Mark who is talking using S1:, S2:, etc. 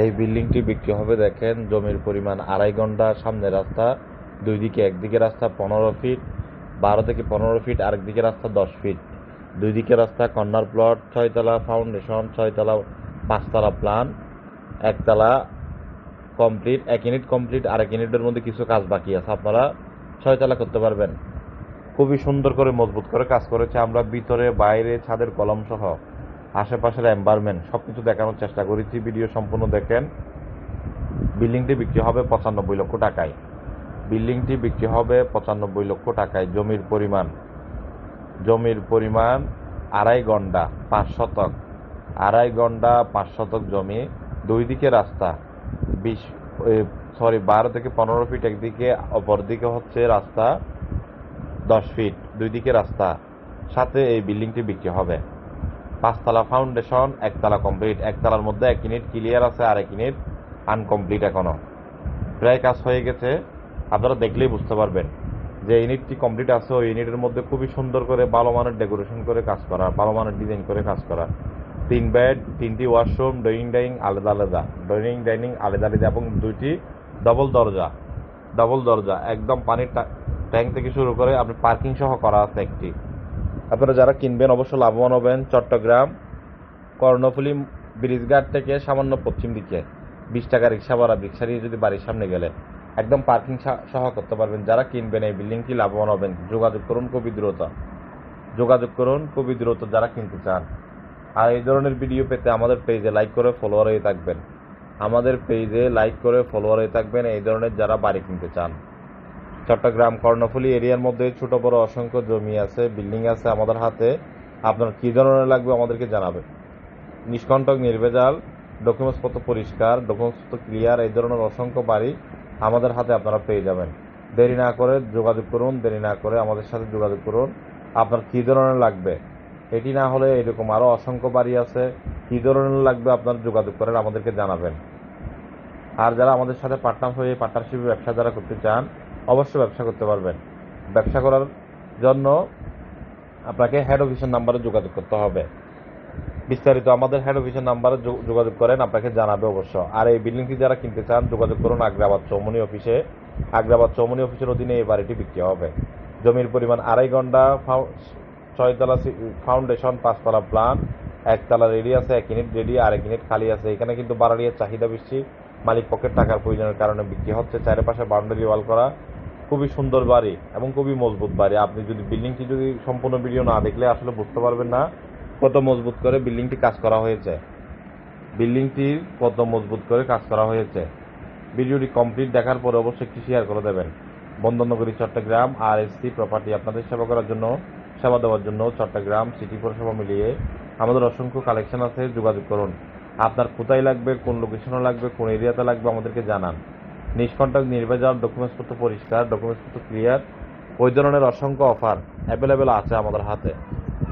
S1: এই বিল্ডিংটি বিক্রি হবে, দেখেন, জমির পরিমাণ আড়াই ঘণ্টা, সামনে রাস্তা, দুই দিকে একদিকে রাস্তা পনেরো ফিট, বারো থেকে পনেরো ফিট, আরেক দিকে রাস্তা দশ ফিট। দুই দিকে রাস্তা কর্নার প্লট, ছয়তলা ফাউন্ডেশন, ছয়তলা পাঁচতলা প্ল্যান একতলা কমপ্লিট, এক ইউনিট কমপ্লিট আর এক ইউনিটের মধ্যে কিছু কাজ বাকি আছে। আপনারা ছয়তলা করতে পারবেন। খুবই সুন্দর করে, মজবুত করে কাজ করেছে। আমরা ভিতরে, বাইরে, ছাদের কলম সহ আশেপাশের এনভায়রনমেন্ট সব কিছু দেখানোর চেষ্টা করেছি ভিডিও সম্পূর্ণ দেখেন। বিল্ডিংটি বিক্রি হবে পঁচানব্বই লক্ষ টাকায়। বিল্ডিংটি বিক্রি হবে পঁচানব্বই লক্ষ টাকায়। জমির পরিমাণ জমির পরিমাণ আড়াই গন্ডা পাঁচ শতক। আড়াই গন্ডা পাঁচ শতক জমি, দুই দিকে রাস্তা। বিশ সরি বারো থেকে পনেরো ফিট একদিকে, অপর দিকে হচ্ছে রাস্তা দশ ফিট দুই দিকে রাস্তা। সাথে এই বিল্ডিংটি বিক্রি হবে। পাঁচতলা ফাউন্ডেশন একতলা কমপ্লিট একতলার মধ্যে এক ইউনিট ক্লিয়ার আছে আর এক ইউনিট আনকমপ্লিট এখনও। প্রায় কাজ হয়ে গেছে। আপনারা দেখলেই বুঝতে পারবেন যে ইউনিটটি কমপ্লিট আছে। ওই ইউনিটের মধ্যে খুবই সুন্দর করে ভালো মানের ডেকোরেশন করে কাজ করা, ভালো মানের ডিজাইন করে কাজ করা। তিন বেড তিনটি ওয়াশরুম ড্রয়িং ডাইনিং আলাদা আলাদা। ড্রয়িং ডাইনিং আলাদা আলাদা এবং দুইটি ডবল দরজা। ডবল দরজা। একদম পানির ট্যা- ট্যাঙ্ক থেকে শুরু করে আপনি পার্কিং সহ করা আছে একটি। আপনারা যারা কিনবেন, অবশ্যই লাভবান হবেন। চট্টগ্রাম, কর্ণফুলী, ব্রিজঘাট থেকে সামান্য পশ্চিম দিকে বিশ টাকা রিক্সা ভাড়া, রিক্সা নিয়ে যদি বাড়ির সামনে গেলে একদম পার্কিং সহ করতে পারবেন। যারা কিনবেন এই বিল্ডিংটি লাভবান হবেন? যোগাযোগ করুন খুবই দ্রুত। যোগাযোগ করুন খুবই দ্রুত যারা কিনতে চান। আর এই ধরনের ভিডিও পেতে আমাদের পেজে লাইক করে ফলোয়ার হয়ে থাকবেন। আমাদের পেজে লাইক করে ফলোয়ার হয়ে থাকবেন এই ধরনের যারা বাড়ি কিনতে চান। চট্টগ্রাম কর্ণফুলী এরিয়ার মধ্যে ছোট বড় অসংখ্য জমি আছে, বিল্ডিং আছে আমাদের হাতে। আপনার কী ধরনের লাগবে আমাদেরকে জানাবেন। নিষ্কণ্টক, নির্ভেজাল ডকুমেন্টস পত্র পরিষ্কার ডকুমেন্টস পত্র ক্লিয়ার এই ধরনের অসংখ্য বাড়ি আমাদের হাতে আপনারা পেয়ে যাবেন। দেরি না করে যোগাযোগ করুন, দেরি না করে আমাদের সাথে যোগাযোগ করুন। আপনার কী ধরনের লাগবে? এটি না হলে এরকম আরও অসংখ্য বাড়ি আছে। কী ধরনের লাগবে আপনার যোগাযোগ করেন, আমাদেরকে জানাবেন। আর যারা আমাদের সাথে পার্টনার হয়ে পার্টনারশিপে ব্যবসা যারা করতে চান অবশ্যই ব্যবসা করতে পারবেন। ব্যবসা করার জন্য আপনাকে হেড অফিসের নাম্বারে যোগাযোগ করতে হবে। বিস্তারিত আমাদের হেড অফিসের নাম্বারে যোগাযোগ করেন, আপনাকে জানাবে অবশ্য। আর এই বিল্ডিংটি যারা কিনতে চান, যোগাযোগ করুন আগ্রাবাদ চৌমনি অফিসে। আগ্রাবাদ চৌমনি অফিসের অধীনে এই বাড়িটি বিক্রি হবে। জমির পরিমাণ আড়াই ঘণ্টা ছয়তলা ফাউন্ডেশন পাঁচতলা প্ল্যান একতলা রেডি আছে, এক ইউনিট রেডি আর এক ইউনিট খালি আছে। এখানে কিন্তু বাড়ালিয়ার চাহিদা বেশি, মালিক পক্ষের টাকার প্রয়োজনের কারণে বিক্রি হচ্ছে। চারিপাশে বাউন্ডারি ওয়াল করা খুবই সুন্দর বাড়ি এবং খুবই মজবুত বাড়ি। আপনি যদি বিল্ডিংটি যদি সম্পূর্ণ ভিডিও না দেখলে আসলে বুঝতে পারবেন না কত মজবুত করে বিল্ডিংটি কাজ করা হয়েছে। বিল্ডিংটি কত মজবুত করে কাজ করা হয়েছে। ভিডিওটি কমপ্লিট দেখার পরে অবশ্যই একটি শেয়ার করে দেবেন। বন্দরনগরী Chattogram R S C property আপনাদের সেবা করার জন্য, সেবা দেওয়ার জন্য চট্টগ্রাম সিটি পৌরসভা মিলিয়ে আমাদের অসংখ্য কালেকশন আছে, যোগাযোগ করুন। আপনার কোথায় লাগবে, কোন লোকেশনে লাগবে, কোন এরিয়াতে লাগবে আমাদেরকে জানান। নিষ্কণ্টক নির্ভেজাল ডকুমেন্টস পত্র পরিষ্কার ডকুমেন্টস পত্র ক্লিয়ার ওই ধরনের অসংখ্য অফার অ্যাভেলেবেল আছে আমাদের হাতে।